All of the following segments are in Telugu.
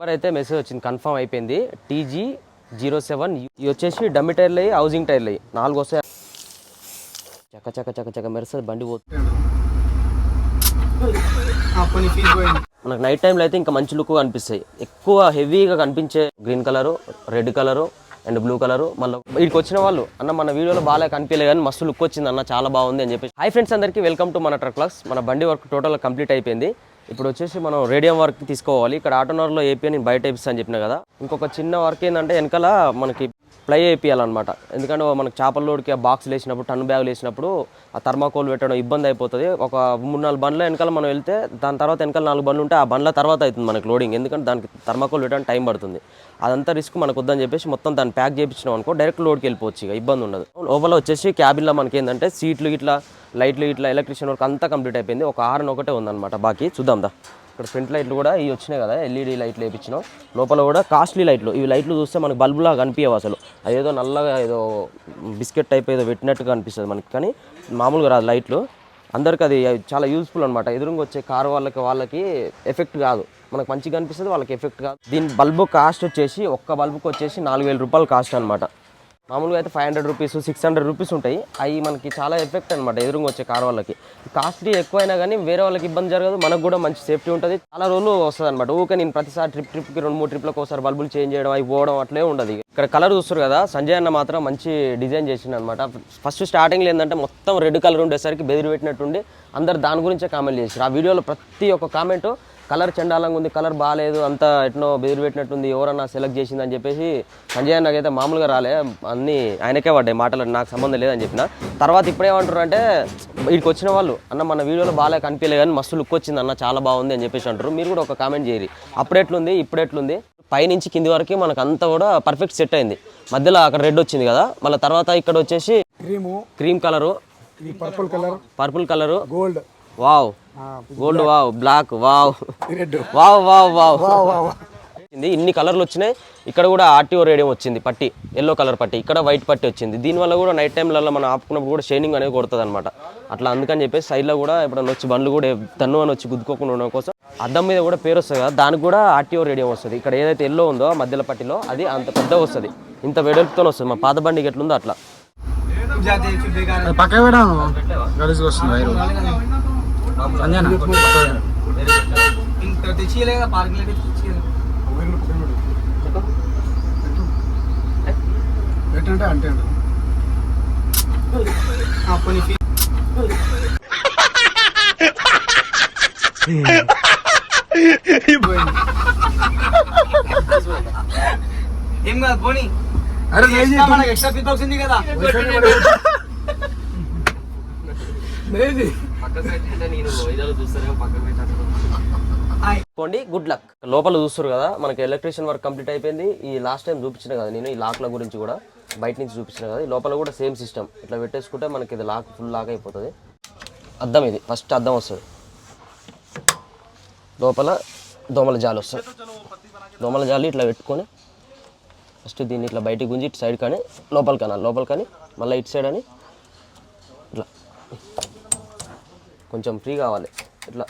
నెంబర్ అయితే మెసేజ్ వచ్చింది. కన్ఫర్మ్ అయిపోయింది. TG zero seven. ఇవి వచ్చేసి డమ్మి టైర్లు అయ్యి హౌసింగ్ టైర్లు అయ్యి నాలుగు వస్తాయి. చక్క చక్క చక్క చక్క మెరుస్తుంది బండి పోతుంది మనకు నైట్ టైంలో అయితే ఇంకా మంచి లుక్ కనిపిస్తాయి. ఎక్కువ హెవీగా కనిపించే green colour red colour and blue colour మళ్ళీ వీడికి వచ్చిన వాళ్ళు అన్న మన వీడియోలో బాగా కనిపించలే కానీ మస్తు లుక్ వచ్చింది అన్న చాలా బాగుంది అని చెప్పేసి. హై ఫ్రెండ్స్ అందరికీ వెల్కమ్ టు మన ట్రక్ క్లాస్ మన బండి వర్క్ టోటల్ కంప్లీట్ అయిపోయింది. ఇప్పుడు వచ్చేసి మనం రేడియం వర్క్ తీసుకోవాలి. ఇక్కడ ఆటోనర్లో ఏపీ అని బయట ఇప్పిస్తా అని చెప్పిన కదా. ఇంకొక చిన్న వర్క్ ఏంటంటే వెనకాల మనకి ప్లై అయిపోయాలన్నమాట. ఎందుకంటే మనకి చేపల లోడ్కి ఆ బాక్స్ వేసినప్పుడు టన్ బ్యాగులు వేసినప్పుడు ఆ థర్మాకోల్ పెట్టడం ఇబ్బంది అయిపోతుంది. ఒక మూడు నాలుగు బండ్ల వెనకాల మనం వెళ్తే దాని తర్వాత వెనకాల నాలుగు బండ్లు ఉంటే ఆ బండ్ల తర్వాత అవుతుంది మనకి లోడింగ్ ఎందుకంటే దానికి థర్మాకోల్ పెట్టడం టైం పడుతుంది. అదంతా రిస్క్ మనకు వద్దని చెప్పేసి మొత్తం దాన్ని ప్యాక్ చేయించినాం అనుకో డైరెక్ట్ లోడ్కి వెళ్ళిపోవచ్చు ఇక ఇబ్బంది ఉండదు. లోపల వచ్చేసి క్యాబిన్లో మనకి ఏంటంటే సీట్లు ఇట్లా లైట్లు ఇట్లా ఎలక్ట్రిషియన్ వర్క్ అంతా కంప్లీట్ అయిపోయింది. ఒక ఆరన్ ఒకటే ఉందన్నమాట. బాకీ చూద్దాం దా. ఇక్కడ ఫ్రంట్ లైట్లు కూడా ఇవి వచ్చినాయి కదా ఎల్ఈడి లైట్లు వేయించినాం. లోపల కూడా కాస్ట్లీ లైట్లు. ఇవి లైట్లు చూస్తే మనకు బల్బులా కనిపించవు అసలు. అదేదో నల్లగా ఏదో బిస్కెట్ టైప్ ఏదో పెట్టినట్టుగా అనిపిస్తుంది మనకి కానీ మామూలుగా రాదు లైట్లు. అందరికి అది చాలా యూస్ఫుల్ అనమాట ఎదురుగా వచ్చే కార్ వాళ్ళకి వాళ్ళకి ఎఫెక్ట్ కాదు. మనకు మంచిగా అనిపిస్తుంది వాళ్ళకి ఎఫెక్ట్ కాదు. దీని బల్బు కాస్ట్ వచ్చేసి ఒక్క బల్బుకి వచ్చేసి నాలుగు వేల రూపాయలు కాస్ట్ అనమాట మామూలుగా అయితే five hundred rupees six hundred rupees ఉంటాయి. అవి మనకి చాలా ఎఫెక్ట్ అనమాట ఎదురుగా వచ్చే కార్ వాళ్ళకి. కాస్ట్లీ ఎక్కువైనా కానీ వేరే వాళ్ళకి ఇబ్బంది జరగదు మనకు కూడా మంచి సేఫ్టీ ఉంటుంది. చాలా రోజులు వస్తుంది అనమాట ఊకే నేను ప్రతిసారి ట్రిప్ ట్రిప్కి రెండు మూడు ట్రిప్లకు ఒకసారి బల్బులు చేంజ్ చేయడం అవి పోవడం అట్లే ఉండదు. ఇక్కడ కలర్ చూస్తారు కదా సంజయ్ అన్న మాత్రం మంచి డిజైన్ చేసిండు అనమాట ఫస్ట్ స్టార్టింగ్లో ఏంటంటే మొత్తం రెడ్ కలర్ ఉండేసరికి బెదిరి పెట్టినట్టుండి అందరు దాని గురించే కామెంట్ చేశారు ఆ వీడియోలో ప్రతి ఒక్క కామెంటు కలర్ చండాలంగా ఉంది కలర్ బాగాలేదు అంతా ఎట్నో బెదిరి పెట్టినట్టుంది ఎవరన్నా సెలెక్ట్ చేసింది అని చెప్పేసి సంజయ్ అన్నకైతే మామూలుగా రాలే అన్నీ ఆయనకే పడ్డాయి మాటలు నాకు సంబంధం లేదని చెప్పిన. తర్వాత ఇప్పుడు ఏమంటారు అంటే వీడికి వచ్చిన వాళ్ళు అన్న మన వీడియోలో బాగా కనిపించలే కానీ మస్తు లుక్ వచ్చింది అన్న చాలా బాగుంది అని చెప్పేసి అంటారు మీరు కూడా ఒక కామెంట్ చేయరు అప్పుడు ఎట్లుంది ఇప్పుడు ఎట్లుంది పైనుంచి కింది వరకు మనకు అంతా కూడా పర్ఫెక్ట్ సెట్ అయింది. మధ్యలో అక్కడ రెడ్ వచ్చింది కదా మళ్ళీ తర్వాత ఇక్కడ వచ్చేసి cream. Cream colour purple colour purple colour gold wow gold wow black wow. Red. Wow wow wow. ఇన్ని కలర్లు వచ్చినాయి. ఇక్కడ కూడా ఆర్టీఓ రేడియం వచ్చింది పట్టి ఎల్లో కలర్ పట్టి. ఇక్కడ వైట్ పట్టి వచ్చింది. దీనివల్ల కూడా నైట్ టైంలలో మనం ఆపుకున్నప్పుడు కూడా షైనింగ్ అనేది కొడుతుంది అనమాట అట్లా అందుకని చెప్పేసి సైడ్లో కూడా ఎప్పుడన్నా వచ్చి బండ్లు కూడా తన్ను అని వచ్చి గుద్దుకోకుండా ఉండడం కోసం అద్దం మీద కూడా పేరు వస్తుంది కదా దానికి కూడా ఆర్టీఓ రేడియం వస్తుంది. ఇక్కడ ఏదైతే ఎల్లో ఉందో మధ్యలో పట్టిలో అది అంత పెద్ద వస్తుంది. ఇంత వెడల్పుతో వస్తుంది. మా పాత బండికి ఎట్లుందో అట్లా. పక్క వైరు సంజయన పెట్టంటే అంటే కొన్ని ఫీ ఏం కాదు పోనీ. అరే ఎక్స్ట్రా పిక్ వచ్చింది కదా. లేదు పోండి గుడ్ లక్ లోపల చూస్తారు కదా మనకి ఎలక్ట్రీషియన్ వర్క్ కంప్లీట్ అయిపోయింది. ఈ లాస్ట్ టైం చూపించిన కదా నేను ఈ లాక్ల గురించి కూడా బయట నుంచి చూపించిన కదా ఈ లోపల కూడా సేమ్ సిస్టమ్ ఇట్లా పెట్టేసుకుంటే మనకి ఇది లాక్ ఫుల్ లాక్ అయిపోతుంది. అద్దం ఇది ఫస్ట్ అద్దం వస్తుంది. లోపల దోమల జాలి వస్తుంది. దోమల జాలి ఇట్లా పెట్టుకొని ఫస్ట్ దీన్ని ఇట్లా బయటికి గుంజి ఇటు సైడ్ కానీ లోపల కానీ లోపల కానీ మళ్ళీ ఇటు సైడ్ అని ఇట్లా. కొంచెం ఫ్రీ కావాలి. ఇట్లా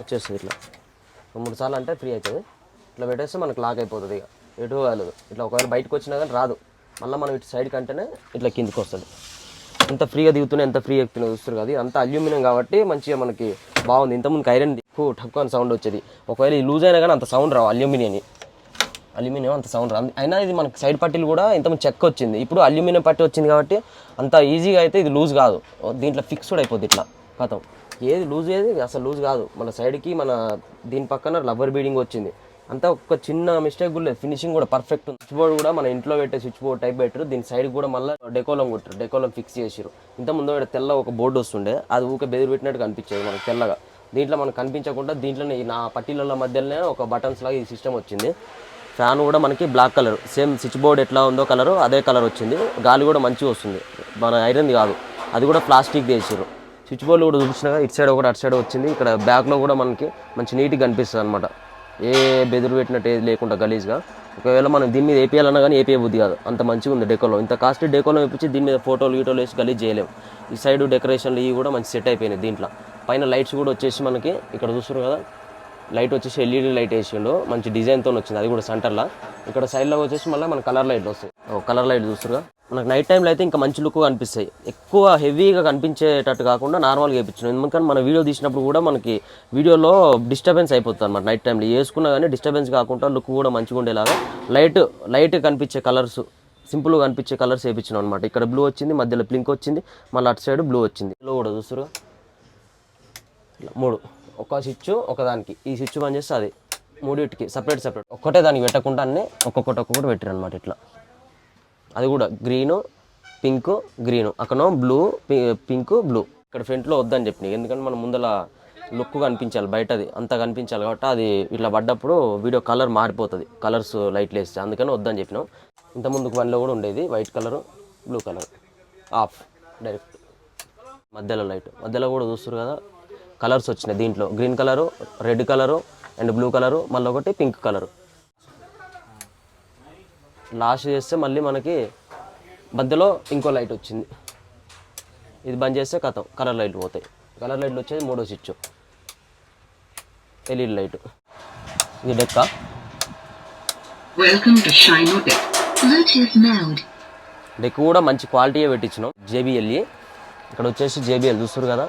వచ్చేస్తుంది ఇట్లా. మూడు సార్లు అంటే ఫ్రీ అవుతుంది. ఇట్లా పెట్టేస్తే మనకు లాక్ అయిపోతుంది ఇక. ఎటు కాలేదు. ఇట్లా ఒకవేళ బయటకు వచ్చినా కానీ రాదు. మళ్ళీ మనం ఇటు సైడ్ కంటేనే ఇట్లా కిందికి వస్తుంది. ఎంత ఫ్రీగా దిగుతున్నాయి ఎంత ఫ్రీ ఎక్కుతున్నా చూస్తారు కదా. అంత అల్యూమినియం కాబట్టి మంచిగా మనకి బాగుంది. ఇంతకుముందుకు ఐరన్ ఎక్కువ టక్కు అని సౌండ్ వచ్చేది. ఒకవేళ లూజ్ అయినా కానీ అంత సౌండ్ రావు అల్యూమినియం అల్యూమినియం అంత సౌండ్ రాదు. అయినా ఇది మనకి సైడ్ పట్టీలు కూడా ఇంతకుముందు చెక్క వచ్చింది. ఇప్పుడు అల్యూమినియం పట్టి వచ్చింది కాబట్టి అంత ఈజీగా అయితే ఇది లూజ్ కాదు. దీంట్లో ఫిక్స్డ్ అయిపోద్ది ఇట్లా. కథం ఏది లూజ్ ఏది అసలు లూజ్ కాదు. మన సైడ్కి మన దీని పక్కన రబ్బర్ బీడింగ్ వచ్చింది. అంతా ఒక చిన్న మిస్టేక్ కూడా లేదు. ఫినిషింగ్ కూడా పర్ఫెక్ట్ ఉంది. స్విచ్ బోర్డ్ కూడా మన ఇంట్లో పెట్టే స్విచ్ బోర్డ్ టైప్ పెట్టారు. దీని సైడ్ కూడా మళ్ళీ డెకోలం కొట్టారు డెకోలం ఫిక్స్ చేసారు ఇంత ముందు ఇక్కడ తెల్ల ఒక బోర్డు వస్తుండే. అది ఊకే బెదిరి పెట్టినట్టు కనిపించేది మనకు తెల్లగా. దీంట్లో మనకు కనిపించకుండా దీంట్లోనే నా పట్టీల మధ్యలోనే ఒక బటన్స్ లాగా ఈ సిస్టమ్ వచ్చింది. ఫ్యాన్ కూడా మనకి black colour same switch board ఎట్లా ఉందో కలర్ అదే కలర్ వచ్చింది. గాలి కూడా మంచిగా వస్తుంది. మన ఐరన్ది కాదు. అది కూడా ప్లాస్టిక్ చేసారు స్విచ్ బోర్డులు కూడా చూపించినాక ఇటు సైడ్ ఒకటి అటు సైడ్ వచ్చింది. ఇక్కడ బ్యాక్లో కూడా మనకి మంచి నీట్గా కనిపిస్తుంది అనమాట ఏ బెదురు పెట్టినట్టు ఏది లేకుండా గలీజ్గా. ఒకవేళ మనం దీని మీద వేపియాలన్నా కానీ ఏపీఏ బుద్ధి కాదు. అంత మంచిగా ఉంది డెకోలో ఇంత కాస్ట్లీ డెకోలో వేపించి దీని మీద ఫోటోలు గీటోలు వేసి గలీజ్ చేయలేము. ఈ సైడ్ డెకరేషన్లు ఇవి కూడా మంచి సెట్ అయిపోయినాయి దీంట్లో. పైన లైట్స్ కూడా వచ్చేసి మనకి ఇక్కడ చూస్తున్నారు కదా లైట్ వచ్చేసి ఎల్ఈడి లైట్ వేసిండు. మంచి డిజైన్తో వచ్చింది. అది కూడా సెంటర్లో ఇక్కడ సైడ్లో వచ్చేసి మళ్ళీ మన కలర్ లైట్లు వస్తాయి. ఓ కలర్ లైట్ చూస్తురుగా మనకు నైట్ టైంలో అయితే ఇంకా మంచి లుక్ కనిపిస్తాయి. ఎక్కువ హెవీగా కనిపించేటట్టు కాకుండా నార్మల్గా వేయించినాం ఎందుకంటే మన వీడియో తీసినప్పుడు కూడా మనకి వీడియోలో డిస్టర్బెన్స్ అయిపోతుంది అనమాట నైట్ టైంలో వేసుకున్నా కానీ డిస్టర్బెన్స్ కాకుండా లుక్ కూడా మంచిగా ఉండేలాగా లైట్ లైట్ కనిపించే కలర్స్ సింపుల్గా కనిపించే కలర్స్ వేయించినాం అనమాట ఇక్కడ బ్లూ వచ్చింది మధ్యలో పింక్ వచ్చింది మళ్ళీ అటు సైడ్ బ్లూ వచ్చింది. బ్లూ కూడా చూస్తురుగా ఇట్లా మూడు. ఒక స్విచ్ ఒకదానికి ఈ స్విచ్ పని చేస్తే అది. మూడింటికి సపరేట్ సపరేట్ ఒక్కటే దానికి పెట్టకుండా అన్నీ ఒక్కొక్కటి ఒక్కొక్కటి పెట్టారు అనమాట ఇట్లా. అది కూడా గ్రీను పింక్ గ్రీను. అక్కడ బ్లూ పింక్ బ్లూ. ఇక్కడ ఫ్రంట్లో వద్దని చెప్పినాయి. ఎందుకంటే మనం ముందల లుక్ కనిపించాలి బయటది. అంత కనిపించాలి కాబట్టి అది ఇట్లా పడ్డప్పుడు వీడియో కలర్ మారిపోతుంది. కలర్స్ లైట్లు వేస్తే అందుకని వద్దని చెప్పినాం. ఇంత ముందుకు వన్లో కూడా ఉండేది. White colour blue colour. Off. Direct. మధ్యలో లైట్. మధ్యలో కూడా చూస్తారు కదా. కలర్స్ వచ్చినాయి దీంట్లో. Green colour red colour and blue colour. మళ్ళీ ఒకటి పింక్ కలరు. లాస్ట్ చేస్తే మళ్ళీ మనకి మధ్యలో ఇంకో లైట్ వచ్చింది. ఇది బంద్ చేస్తే కథం. కలర్ లైట్లు పోతాయి. కలర్ లైట్లు వచ్చేది మూడో స్విచ్. LED light. ఇది డెక్క. డెక్ కూడా మంచి క్వాలిటీయే పెట్టించినాం. జేబిఎల్ఈ. ఇక్కడ వచ్చేసి జేబిఎల్. చూస్తారు కదా?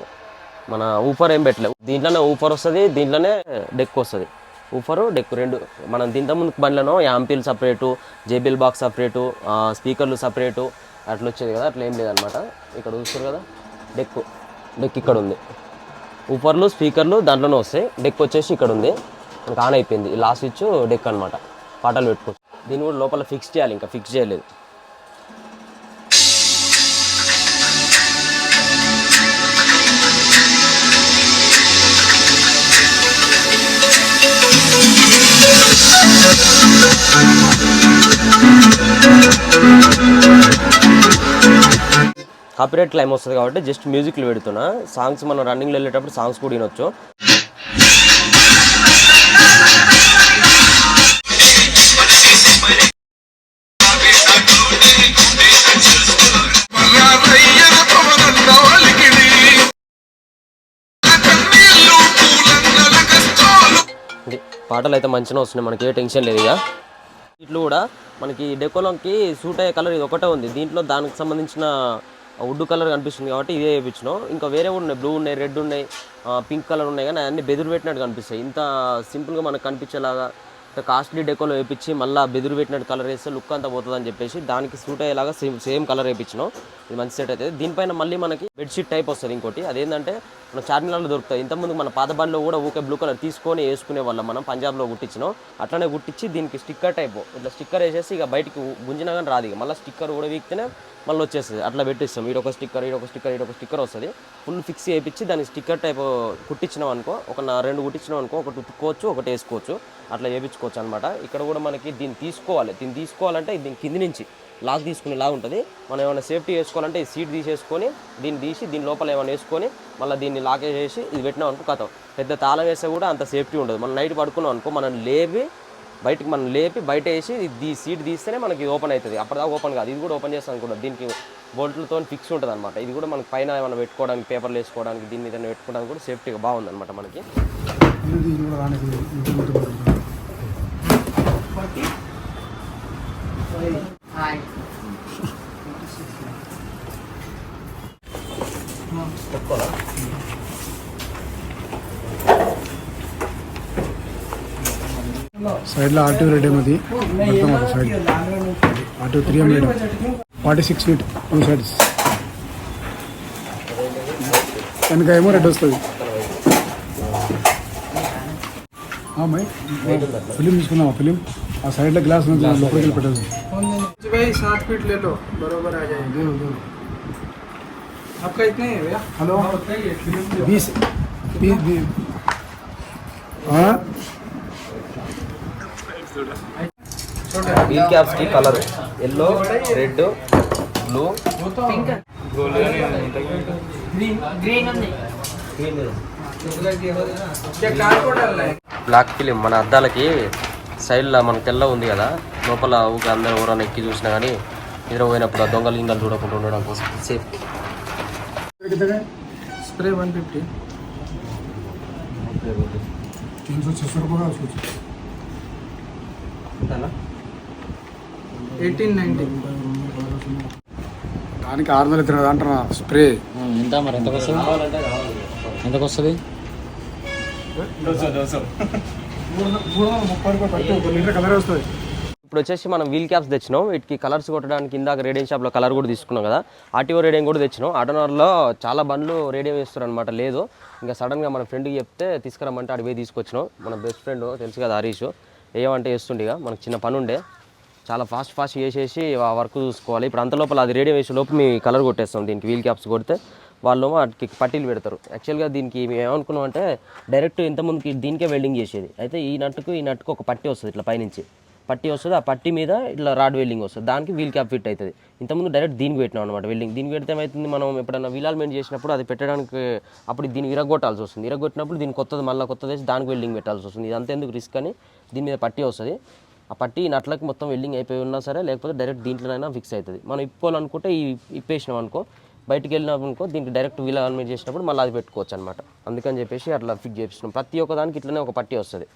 మన ఊఫర్ ఏం పెట్టలేవు. దీంట్లోనే ఊఫర్ వస్తుంది దీంట్లోనే డెక్ వస్తుంది. ఊఫరు డెక్ రెండు. మనం దీంట్లో ముందు బండ్లను ample separate JBL box separate స్పీకర్లు సపరేటు అట్లా వచ్చేది కదా అట్లా ఏం లేదనమాట ఇక్కడ చూస్తారు కదా డెక్ డెక్ ఇక్కడ ఉంది. ఊఫర్లు స్పీకర్లు దాంట్లోనే వస్తాయి. డెక్ వచ్చేసి ఇక్కడ ఉంది. మనకు ఆన్ అయిపోయింది. లాస్ట్ స్విచ్ డెక్ అనమాట పాటలు పెట్టుకో దీన్ని కూడా లోపల ఫిక్స్ చేయాలి ఇంకా ఫిక్స్ చేయలేదు. కాపీరైట్ క్లైమ్ వస్తుంది కాబట్టి జస్ట్ మ్యూజిక్లు పెడుతున్నా. సాంగ్స్ మనం రన్నింగ్లో వెళ్ళేటప్పుడు సాంగ్స్ కూడా వినొచ్చు. పాటలు అయితే మంచిగా వస్తున్నాయి. మనకి ఏ టెన్షన్ లేదు ఇక. ఇట్లు కూడా మనకి డెకోలోకి సూట్ అయ్యే కలర్ ఇది ఒకటే ఉంది. దీంట్లో దానికి సంబంధించిన వుడ్ కలర్ కనిపిస్తుంది కాబట్టి ఇదే వేయించినాం ఇంకా వేరే కూడా ఉన్నాయి. బ్లూ ఉన్నాయి రెడ్ ఉన్నాయి పింక్ కలర్ ఉన్నాయి కానీ అన్ని బెదురు పెట్టినట్టు కనిపిస్తాయి. ఇంత సింపుల్గా మనకు కనిపించేలాగా కాస్ట్లీ డెకోలో వేయించి మళ్ళీ బెదురు పెట్టినట్టు కలర్ వేస్తే లుక్ అంతా పోతుంది అని చెప్పేసి దానికి సూట్ అయ్యేలాగా సేమ్ సేమ్ కలర్ వేయించినాం ఇది మంచి సెట్ అవుతుంది దీనిపైన మళ్ళీ మనకి బెడ్షీట్ టైప్ వస్తుంది ఇంకోటి. అదేంటంటే మన చార్మినార్లో దొరుకుతాయి. ఇంతకుముందు మన పాత కూడా ఊకే బ్లూ కలర్ తీసుకొని వేసుకునే వాళ్ళం మనం పంజాబ్లో కుట్టించినాం అట్లనే కుట్టించి దీనికి స్టిక్కర్ టైప్ ఇట్లా స్టిక్కర్ వేసేసి ఇక బయటికి గుంజినా కానీ రాదు ఇక. మళ్ళీ స్టిక్కర్ కూడా వీక్తేనే మళ్ళీ వచ్చేస్తుంది. అట్లా పెట్టిస్తాం. ఈడొక స్టిక్కర్ ఈడొక స్టిక్కర్ ఈడొక స్టిక్కర్ వస్తుంది. ఫుల్ ఫిక్స్ చేయించి దానికి స్టిక్కర్ టైప్ కుట్టించినాం అనుకో ఒక నా- రెండు కుట్టించినాం అనుకో ఒకటి ఉతుక్కోవచ్చు ఒకటి వేసుకోవచ్చు. అట్లా తీసుకోవచ్చు అనమాట ఇక్కడ కూడా మనకి దీన్ని తీసుకోవాలి. దీన్ని తీసుకోవాలంటే దీని కింది నుంచి లాక్ తీసుకునేలా ఉంటుంది. మనం ఏమైనా సేఫ్టీ వేసుకోవాలంటే ఈ సీట్ తీసేసుకొని దీన్ని తీసి దీని లోపల ఏమైనా వేసుకొని మళ్ళీ దీన్ని లాక్ వేసేసి ఇది పెట్టినాం అనుకో కథం. పెద్ద తాళం వేస్తే కూడా అంత సేఫ్టీ ఉండదు. మనం నైట్ పడుకున్నాం అనుకో మనం లేపి బయటకు మనం లేపి బయట వేసి ఈ సీట్ తీస్తేనే మనకి ఓపెన్ అవుతుంది. అప్పటిదాకా ఓపెన్ కాదు. ఇది కూడా ఓపెన్ చేస్తాం అనుకుంటాం దీనికి బోల్ట్లతో ఫిక్స్ ఉంటుంది అనమాట ఇది కూడా మనకి పైన ఏమైనా పెట్టుకోవడానికి పేపర్లు వేసుకోవడానికి దీన్ని ఏదైనా పెట్టుకోవడానికి కూడా సేఫ్టీగా బాగుంది అనమాట మనకి. సైడ్లో ఆర్టీ రెడ్ ఏమది మొత్తం ఒక side RTO three hundred forty six feet two sides వెనక ఏమో రెడ్ వస్తుంది. ఫిలిం తీసుకున్నావా ఫిలిం? ఆ సైడ్లో గ్లాస్ నుంచి లోపలికి వెళ్ళి పెట్టదు भाई सात फीट ले लो बरोबर आ जाएगा आपका इतने है भैया హలో हाँ, बताइए फिल्म बीस बीस बीस हाँ wheel క్యాప్స్కి colour yellow red blue green green क्या कार को डालना है బ్లాక్ ఫిలిం మన అద్దాలకి సైడ్లో మన తెల్ల ఉంది కదా లోపల ఊగా అందరూ ఎవరైనా ఎక్కి చూసినా కానీ నిద్రపోయినప్పుడు ఆ దొంగలు గింగలు చూడకుండా ఉండడం కోసం సేఫ్టీ स्प्रे वन फिफ्टी तीन सौ छः सौ रुपये का उसको ఎయిటీన్ నైన్టీ దానికి ఆరు వందలు ఇద్దరు అంటున్నా స్ప్రే ఎంత మరి ఎంతకు వస్తుంది ఎంతకు వస్తుంది ఇప్పుడు వచ్చేసి మనం వీల్ క్యాప్స్ తెచ్చినాం. వీటికి కలర్స్ కొట్టడానికి ఇందాక రేడియం షాప్లో కలర్ కూడా తీసుకున్నాం కదా. ఆర్టీఓ రేడియం కూడా తెచ్చినాం. ఆటోనర్లో చాలా బండ్లు రేడియం వేస్తారు అనమాట లేదు. ఇంకా సడన్గా మన ఫ్రెండ్కి చెప్తే తీసుకురమ్మంటే అడిగి తీసుకొచ్చినాం. మన బెస్ట్ ఫ్రెండ్ తెలుసు కదా హరీష్. ఏమంటే వేస్తుండేగా మనకు చిన్న పని ఉండే. చాలా ఫాస్ట్ ఫాస్ట్ చేసేసి ఆ వర్క్ చూసుకోవాలి. ఇప్పుడు అంత లోపల అది రేడియం వేసే లోపు మీ కలర్ కొట్టేస్తాం దీనికి. వీల్ క్యాప్స్ కొడితే వాళ్ళు వాటికి పట్టీలు పెడతారు. యాక్చువల్గా దీనికి మేము ఏమనుకున్నాం అంటే డైరెక్ట్ ఇంతకుముందుకి దీనికే వెల్డింగ్ చేసేది. అయితే ఈ నట్టుకు ఈ నట్టుకు ఒక పట్టీ వస్తుంది ఇట్లా పైనుంచి. పట్టీ వస్తుంది ఆ పట్టీ మీద ఇట్లా రాడ్ వెల్డింగ్ వస్తుంది. దానికి వీల్ క్యాప్ ఫిట్ అవుతుంది ఇంతకుముందు డైరెక్ట్ దీనికి పెట్టినాం అనమాట వెల్డింగ్ దీనికి పెడితే ఏమవుతుంది మనం ఎప్పుడైనా వీల్ చేసినప్పుడు అది పెట్టడానికి అప్పుడు దీన్ని ఇరగొట్టాల్సి వస్తుంది. ఇరగొట్టినప్పుడు దీనికి కొత్తది మళ్ళీ కొత్తది వేసి దానికి వెల్డింగ్ పెట్టాల్సి వస్తుంది. ఇదంతా ఎందుకు రిస్క్ అని దీని మీద పట్టీ వస్తుంది. ఆ పట్టి నట్లకి మొత్తం వెల్డింగ్ అయిపోయి ఉన్నా సరే లేకపోతే డైరెక్ట్ దీంట్లోనైనా ఫిక్స్ అవుతుంది మనం ఇప్పుకోవాలనుకుంటే ఈ ఇప్పేసినాం అనుకో బయటికి వెళ్ళినప్పుడు అనుకో దీనికి డైరెక్ట్ వీల్ ఆల్మెంట్ చేసినప్పుడు మళ్ళీ అది పెట్టుకోవచ్చు అనమాట అందుకని చెప్పేసి అట్లా ఫిక్స్ చేపిస్తున్నాం. ప్రతి ఒక్క దానికి ఇట్లనే ఒక పట్టి వస్తుంది.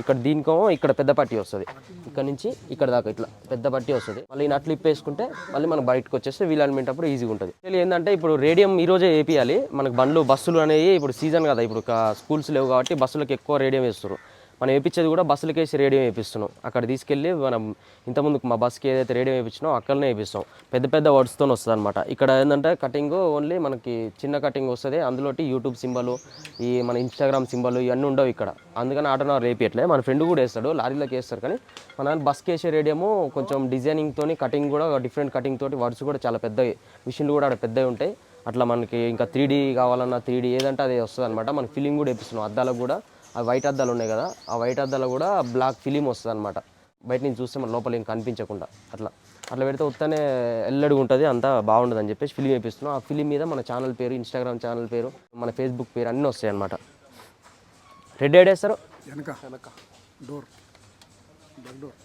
ఇక్కడ దీనికేమో ఇక్కడ పెద్ద పట్టి వస్తుంది. ఇక్కడ నుంచి ఇక్కడ దాకా ఇట్లా పెద్ద పట్టి వస్తుంది. మళ్ళీ నట్లు ఇప్పేసుకుంటే మళ్ళీ మనం బయటకు వచ్చేస్తే వీల్ ఆల్మెంట్ అప్పుడు ఈజీగా ఉంటుంది. Actually ఏంటంటే ఇప్పుడు రేడియం ఈ రోజే వేపియాలి. మనకు బండ్లు బస్సులు అనేవి ఇప్పుడు సీజన్ కదా. ఇప్పుడు స్కూల్స్ లేవు కాబట్టి బస్సులకు ఎక్కువ రేడియం వేస్తారు. మనం వేయించేది కూడా బస్సులకి వేసి రేడియం వేపిస్తున్నాం. అక్కడ తీసుకెళ్ళి మనం ఇంతకుముందు మా బస్కి ఏదైతే రేడియం వేయించినో అక్కడనే వేపిస్తాం. పెద్ద పెద్ద వర్డ్స్తో వస్తుంది అనమాట ఇక్కడ ఏంటంటే కటింగ్ ఓన్లీ మనకి చిన్న కటింగ్ వస్తుంది. అందులోటి యూట్యూబ్ సింబల్ ఈ మన ఇన్స్టాగ్రామ్ సింబల్ ఇవన్నీ ఉండవు ఇక్కడ. అందుకని ఆటో రేపియట్లే మన ఫ్రెండ్ కూడా వేస్తాడు లారీలోకి వేస్తారు. కానీ మన బస్కి వేసే రేడియము కొంచెం డిజైనింగ్తో కటింగ్ కూడా డిఫరెంట్ కటింగ్ తోటి వర్డ్స్ కూడా చాలా పెద్దవి మిషన్లు కూడా అక్కడ పెద్దవి ఉంటాయి. అట్లా మనకి ఇంకా త్రీ కావాలన్నా త్రీ ఏదంటే అది వస్తుంది అనమాట మన ఫీలింగ్ కూడా వేపిస్తున్నాం. అద్దాలకు కూడా ఆ వైట్ అద్దాలు ఉన్నాయి కదా ఆ వైట్ అద్దాలు కూడా బ్లాక్ ఫిలిం వస్తుంది అనమాట బయట నుంచి చూస్తే మన లోపల ఏం కనిపించకుండా అట్లా. అట్లా పెడితే ఉత్తనే ఎల్లడిగా ఉంటుంది అంతా బాగుంటుంది అని చెప్పేసి ఫిలిం వేపిస్తున్నాం. ఆ ఫిలిం మీద మన ఛానల్ పేరు ఇన్స్టాగ్రామ్ ఛానల్ పేరు మన ఫేస్బుక్ పేరు అన్నీ వస్తాయి అనమాట రెడ్ ఐడ్ వేస్తారు? వెనక. వెనక. డోర్ డోర్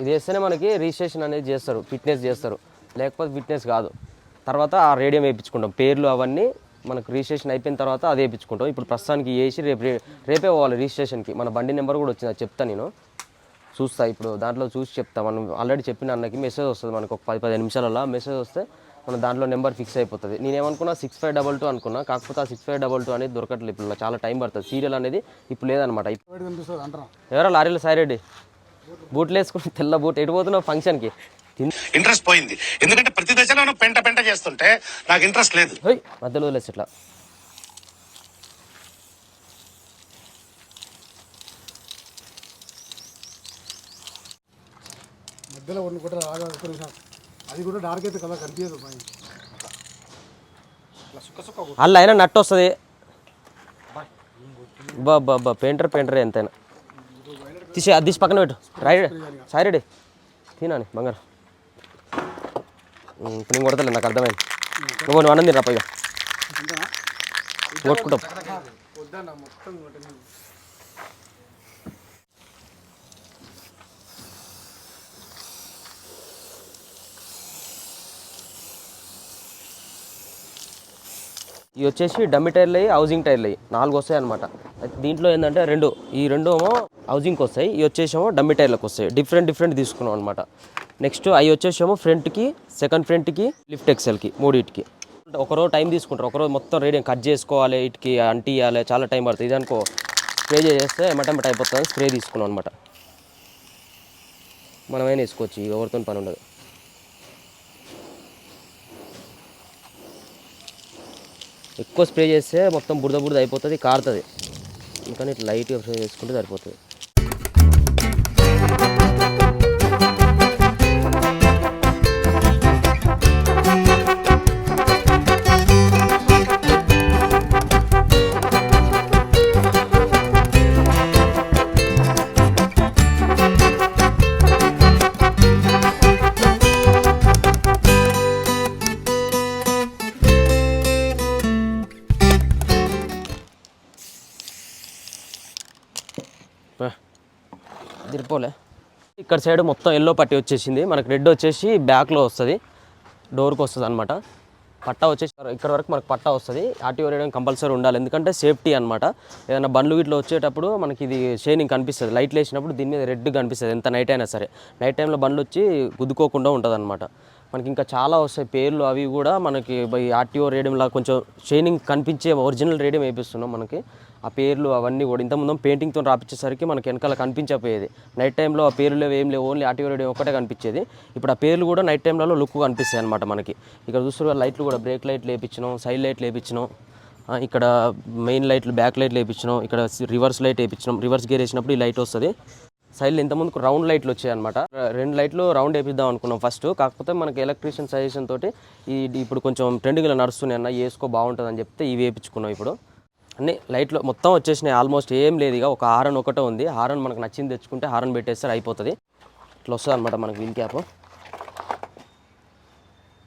ఇది వేస్తేనే మనకి రిజిస్ట్రేషన్ అనేది చేస్తారు ఫిట్నెస్ చేస్తారు. లేకపోతే ఫిట్నెస్ కాదు. తర్వాత ఆ రేడియం వేయించుకుంటాం పేర్లు అవన్నీ మనకు రిజిస్ట్రేషన్ అయిపోయిన తర్వాత అది వేయించుకుంటాం. ఇప్పుడు ప్రస్తుతానికి వేసి రేపు రేపే పోవాలి రిజిస్ట్రేషన్కి. మన బండి నెంబర్ కూడా వచ్చింది అది చెప్తా నేను. చూస్తా ఇప్పుడు దాంట్లో చూసి చెప్తా. మనం ఆల్రెడీ చెప్పిన అన్నకి మెసేజ్ వస్తుంది మనకు ఒక పది పదిహేను నిమిషాలలో మెసేజ్ వస్తే మన దాంట్లో నెంబర్ ఫిక్స్ అయిపోతుంది. నేనేమనుకున్నా సిక్స్ ఫైవ్ డబల్ టూ అనుకున్నా. కాకపోతే ఆ సిక్స్ ఫైవ్ డబల్ టూ అనేది దొరకట్లేదు. ఇప్పుడు చాలా టైం పడుతుంది. సీరియల్ అనేది ఇప్పుడు లేదనమాట ఎవరో లారీలో సాయిరెడ్డి బూట్లు వేసుకుని తెల్ల బూట్. ఎటు పోతున్నావు? ఫంక్షన్కి ఇంట్రెస్ట్ పోయింది. ఎందుకంటే ప్రతి దశలోనూ పెంట పెంట చేస్తుంటే నాకు ఇంట్రెస్ట్ లేదు. మధ్యలో వదిలేసి ఇట్లా. మధ్యలో కొన్ని కూడా రాగా అది కూడా డార్క్ అయితే కలర్ కనిపించదు అల్ల అయినా నట్టు వస్తుంది. బా బా బా పెయింటర్ పెయింటర్ ఎంతైనా. తీసి అది తీసి పక్కన పెట్టు. రైడ్ సాయిరెడ్డి తినాని బంగారు. ఇప్పుడు నేను కొడతలే నాకు అర్థమైంది. నువ్వు నువ్వు అన్నం తినరా పైగా కొట్టుకుంటాం. ఇవి వచ్చేసి డమ్మి టైర్లు అయ్యి హౌసింగ్ టైర్లు అయ్యి నాలుగు వస్తాయి అనమాట దీంట్లో ఏంటంటే రెండు. ఈ రెండు ఏమో హౌసింగ్కి వస్తాయి ఇవి వచ్చేసేమో డమ్మి టైర్లకు వస్తాయి. డిఫరెంట్ డిఫరెంట్ తీసుకున్నాం అనమాట నెక్స్ట్ అవి వచ్చేసేమో ఫ్రంట్కి సెకండ్ ఫ్రంట్కి లిఫ్ట్ ఎక్సెల్కి మూడింటికి. ఒకరోజు టైం తీసుకుంటారు. ఒకరోజు మొత్తం రేడియం కట్ చేసుకోవాలి ఇటుకి అంటియాలి చాలా టైం పడుతుంది. ఇది అనుకో స్ప్రే చేస్తే ఎమటెంబట్ అయిపోతుంది స్ప్రే తీసుకున్నాం అనమాట మనమైనా వేసుకోవచ్చు ఎవరితో పని ఉండదు. ఎక్కువ స్ప్రే చేస్తే మొత్తం బురద బురద అయిపోతుంది కారుతుంది. అందుకని ఇట్లా లైట్గా స్ప్రే చేసుకుంటే సరిపోతుంది. దిరిపోలే ఇక్కడ సైడ్ మొత్తం ఎల్లో పట్టి వచ్చేసింది. మనకి రెడ్ వచ్చేసి బ్యాక్లో వస్తుంది. డోర్కి వస్తుంది అనమాట పట్టా వచ్చేసి ఇక్కడ వరకు మనకు పట్టా వస్తుంది. ఆర్టీఓ రేడియం కంపల్సరీ ఉండాలి. ఎందుకంటే సేఫ్టీ అనమాట ఏదైనా బండ్లు ఇట్లా వచ్చేటప్పుడు మనకి ఇది షైనింగ్ కనిపిస్తుంది. లైట్లు వేసినప్పుడు దీని మీద రెడ్ కనిపిస్తుంది. ఎంత నైట్ అయినా సరే. నైట్ టైంలో బండ్లు వచ్చి గుద్దుకోకుండా ఉంటుంది అనమాట మనకి ఇంకా చాలా వస్తాయి పేర్లు అవి కూడా మనకి ఈ ఆర్టీఓ రేడియంలా కొంచెం షైనింగ్ కనిపించే ఒరిజినల్ రేడియం వేపిస్తున్నాం మనకి. ఆ పేర్లు అవన్నీ కూడా ఇంతకుముందు పెయింటింగ్తో రాపించేసరికి మనకి వెనకాల కనిపించకపోయేది. నైట్ టైంలో ఆ పేర్లు లేవు ఏం లేవు ఓన్లీ ఆర్టీఓ రేడియం ఒక్కటే కనిపించేది. ఇప్పుడు ఆ పేర్లు కూడా నైట్ టైంలలో లుక్ కనిపిస్తాయి అనమాట మనకి. ఇక్కడ చూస్తున్న లైట్లు కూడా బ్రేక్ లైట్లు వేయించినాం సైడ్ లైట్లు వేయించినాం ఇక్కడ మెయిన్ లైట్లు బ్యాక్ లైట్లు వేయించినాం ఇక్కడ రివర్స్ లైట్ వేయించినాం రివర్స్ గేర్ వేసినప్పుడు ఈ లైట్ వస్తుంది. సైడ్లో ఇంతకుముందు రౌండ్ లైట్లు వచ్చాయి అనమాట రెండు లైట్లు రౌండ్ వేపిద్దాం అనుకున్నాం ఫస్ట్. కాకపోతే మనకి ఎలక్ట్రీషియన్ సజెషన్ తోటి ఈ ఇప్పుడు కొంచెం ట్రెండింగ్లో నడుస్తున్నాయి అన్న వేసుకో బాగుంటుంది అని చెప్తే ఇవి వేయించుకున్నాం ఇప్పుడు. అన్ని లైట్లు మొత్తం వచ్చేసినాయి. ఆల్మోస్ట్ ఏం లేదు ఇక. ఒక హారన్ ఒకటే ఉంది. హారన్ మనకు నచ్చింది తెచ్చుకుంటే హారన్ పెట్టేస్తే అయిపోతుంది. ఇట్లా వస్తుంది అనమాట మనకి వీల్ క్యాప్.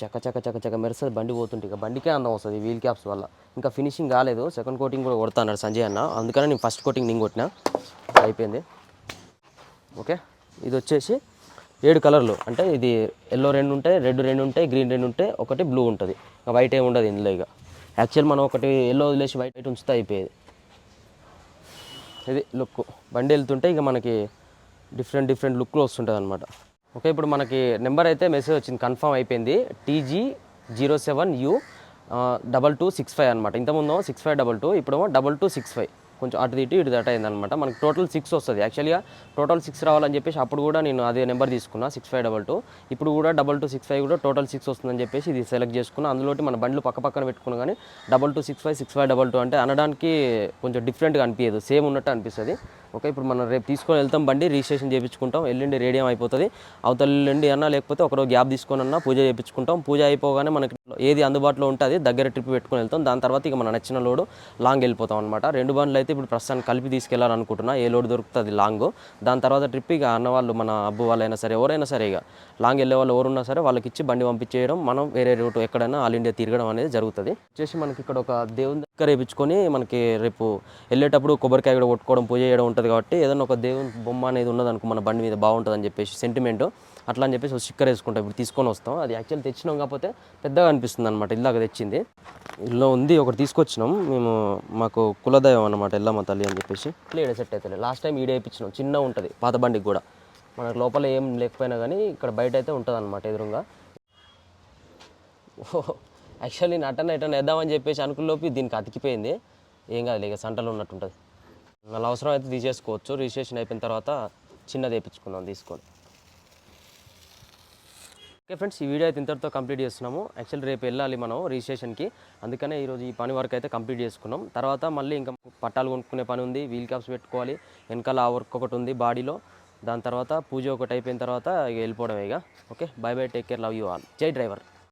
చక్క చక్క చక్క చక్క మెరుస్తుంది. బండి పోతుంటే ఇక బండికే అందం వస్తుంది ఈ వీల్ క్యాప్స్ వల్ల. ఇంకా ఫినిషింగ్ కాలేదు. సెకండ్ కోటింగ్ కూడా కొడతా అన్నాడు సంజయ్ అన్న. అందుకని నేను ఫస్ట్ కోటింగ్ నేను కొట్టిన. అయిపోయింది. ఓకే? ఇది వచ్చేసి ఏడు కలర్లు. అంటే ఇది ఎల్లో రెండు ఉంటాయి రెడ్ రెండు ఉంటాయి గ్రీన్ రెండు ఉంటాయి ఒకటి బ్లూ ఉంటుంది. ఇంకా వైట్ ఏమి ఉండదు ఇందులో ఇక. యాక్చువల్ మనం ఒకటి ఎల్లో వదిలేసి వైట్ వైట్ ఉంచితే అయిపోయేది. ఇది లుక్ బండి వెళ్తుంటే ఇక మనకి డిఫరెంట్ డిఫరెంట్ లుక్లో వస్తుంటుంది అనమాట ఓకే ఇప్పుడు మనకి నెంబర్ అయితే మెసేజ్ వచ్చింది కన్ఫర్మ్ అయిపోయింది. TG zero seven U double two six five అనమాట ఇంతకుముందు సిక్స్ ఫైవ్ డబల్ టూ ఇప్పుడేమో డబల్ టూ సిక్స్ ఫైవ్ కొంచెం అటు ఇటు ఇటు దట్ అయిందనమాట. మనకి టోటల్ సిక్స్ వస్తుంది. యాక్చువల్గా టోటల్ సిక్స్ రావాలని చెప్పేసి అప్పుడు కూడా నేను అదే నెంబర్ తీసుకున్నా సిక్స్ ఫైవ్ డబల్ టూ ఇప్పుడు కూడా డబల్ టూ సిక్స్ ఫైవ్ కూడా టోటల్ సిక్స్ వస్తుందని చెప్పేసి ఇది సెలెక్ట్ చేసుకున్నా. అందులోటి మన బండ్లు పక్క పక్కన పెట్టుకున్నా కానీ double two six five six five double two అంటే అనడానికి కొంచెం డిఫరెంట్గా అనిపించదు సేమ్ ఉన్నట్టు అనిపిస్తుంది. ఓకే ఇప్పుడు మనం రేపు తీసుకొని వెళ్తాం బండి రిజిస్ట్రేషన్ చేయించుకుంటాం. ఎల్లుండి రేడియం అయిపోతుంది. అవతల ఎల్లుండి అన్నా లేకపోతే ఒకరోజు గ్యాప్ తీసుకొని అన్నా పూజ చేయించుకుంటాం. పూజ అయిపోగానే మనకి ఏది అందుబాటులో ఉంటుంది దగ్గర ట్రిప్ పెట్టుకుని వెళ్తాం. దాని తర్వాత ఇక మన నచ్చిన లోడు లాంగ్ వెళ్ళిపోతాం అనమాట రెండు బండ్లు అయితే ఇప్పుడు ప్రస్తుతానికి కలిపి తీసుకెళ్ళాలనుకుంటున్నా. ఏ లోడ్ దొరుకుతుంది లాంగ్. దాని తర్వాత ట్రిప్ ఇక అన్న వాళ్ళు మన అబ్బు వాళ్ళైనా సరే ఎవరైనా సరే ఇక లాంగ్ వెళ్ళే వాళ్ళు ఎవరున్నా సరే వాళ్ళకి ఇచ్చి బండి పంపించేయడం మనం వేరే రూట్ ఎక్కడైనా ఆల్ ఇండియా తిరగడం అనేది జరుగుతుంది. వచ్చేసి మనకి ఇక్కడ ఒక దేవుని దగ్గర వేయించుకొని మనకి రేపు వెళ్ళేటప్పుడు కొబ్బరికాయ కూడా కొట్టుకోవడం పూజ చేయడం ఉంటుంది కాబట్టి ఏదైనా ఒక దేవుని బొమ్మ అనేది ఉన్నదనుకో మన బండి మీద బాగుంటుంది అని చెప్పేసి సెంటిమెంట్ అట్లా అని చెప్పేసి ఒక స్టిక్కర్ వేసుకుంటాం. ఇప్పుడు తీసుకొని వస్తాం. అది యాక్చువల్ తెచ్చినాం కాకపోతే పెద్దగా అనిపిస్తుంది అనమాట ఇల్లాక తెచ్చింది. ఇల్లు ఉంది ఒకటి తీసుకొచ్చినాం. మేము మాకు కులదైవం అనమాట ఎల్లమ్మ తల్లి అని చెప్పేసి. ఈడ సెట్ అవుతుంది లాస్ట్ టైం ఈడే వేయించినాం చిన్న ఉంటుంది పాత బండికి కూడా. మనకు లోపల ఏం లేకపోయినా కానీ ఇక్కడ బయట అయితే ఉంటుంది అనమాట ఎదురుగా యాక్చువల్లీ నేను అటన్న ఇటన్న వేద్దామని చెప్పేసి అనుకున్నలోపు దీనికి అతికిపోయింది. ఏం కాదు ఇక సంటలు ఉన్నట్టుంటుంది. మళ్ళీ అవసరం అయితే తీసేసుకోవచ్చు. రిజిస్ట్రేషన్ అయిపోయిన తర్వాత చిన్నది వేయించుకుందాం తీసుకొని. ఓకే ఫ్రెండ్స్ ఈ వీడియో అయితే ఇంతటితో కంప్లీట్ చేస్తున్నాము. యాక్చువల్ రేపు వెళ్ళాలి మనం రిజిస్ట్రేషన్కి. అందుకనే ఈరోజు ఈ పని వర్క్ అయితే కంప్లీట్ చేసుకున్నాం. తర్వాత మళ్ళీ ఇంకా పట్టాలు కొనుక్కునే పని ఉంది వీల్ క్యాప్స్ పెట్టుకోవాలి వెనకాల ఆ వర్క్ ఒకటి ఉంది బాడీలో. దాని తర్వాత పూజ ఒకటి అయిపోయిన తర్వాత ఇక వెళ్ళిపోవడమే ఇక. Okay bye bye take care love you all. జై డ్రైవర్.